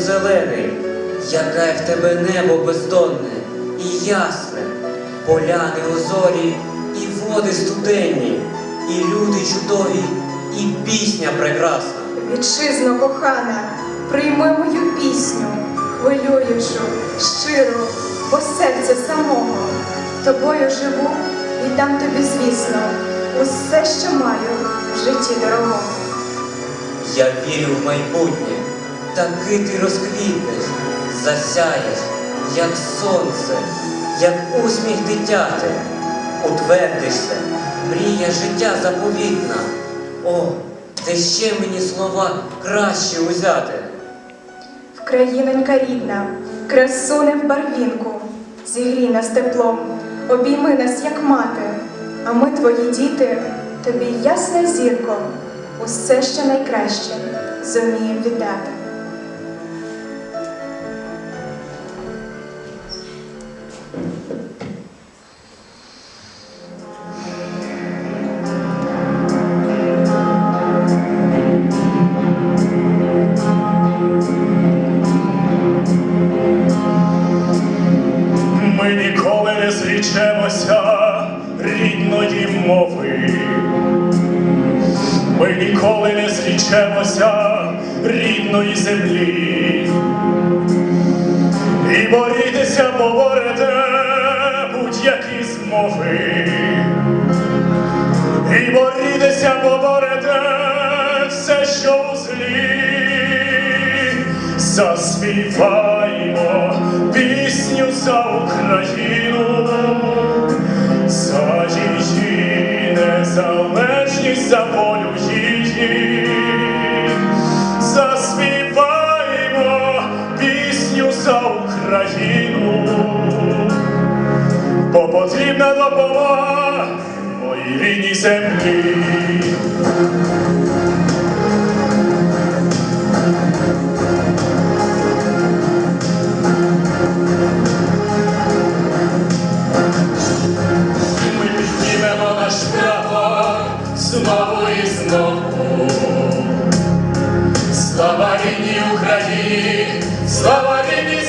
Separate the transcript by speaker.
Speaker 1: зелений, яке в тебе небо бездонне і ясне, поляни озорі і води студенні, і люди чудові, і пісня прекрасна.
Speaker 2: Вітчизно кохана, прийми мою пісню, хвилюючу, щиру, бо серця самого. Тобою живу, віддам тобі, звісно, усе, що маю в житті дорогому.
Speaker 1: Я вірю в майбутнє, таки ти розквітнеш, засяєш, як сонце, як усміх дитяти, утвердишся, мрія життя заповітна. О, де ще мені слова краще узяти.
Speaker 2: Вкраїнонька рідна, красуне в барвінку, зігрій нас теплом, обійми нас, як мати, а ми, твої діти, тобі ясне зірко, усе, що найкраще, зумієм віддати.
Speaker 3: Ми ніколи не зрічемося рідної мови. Ми ніколи не зрічемося рідної землі. І борітеся, поборете будь-які змови. І борітеся, поборете все, що у злі. Заспіваємо пісню за Україну, за її незалежність, за волю її. Заспіваємо пісню за Україну, бо потрібна допомога моїй рідній землі. Ми піднімемо наш прапор знову і знову. Слава рідній Україні, слава рідній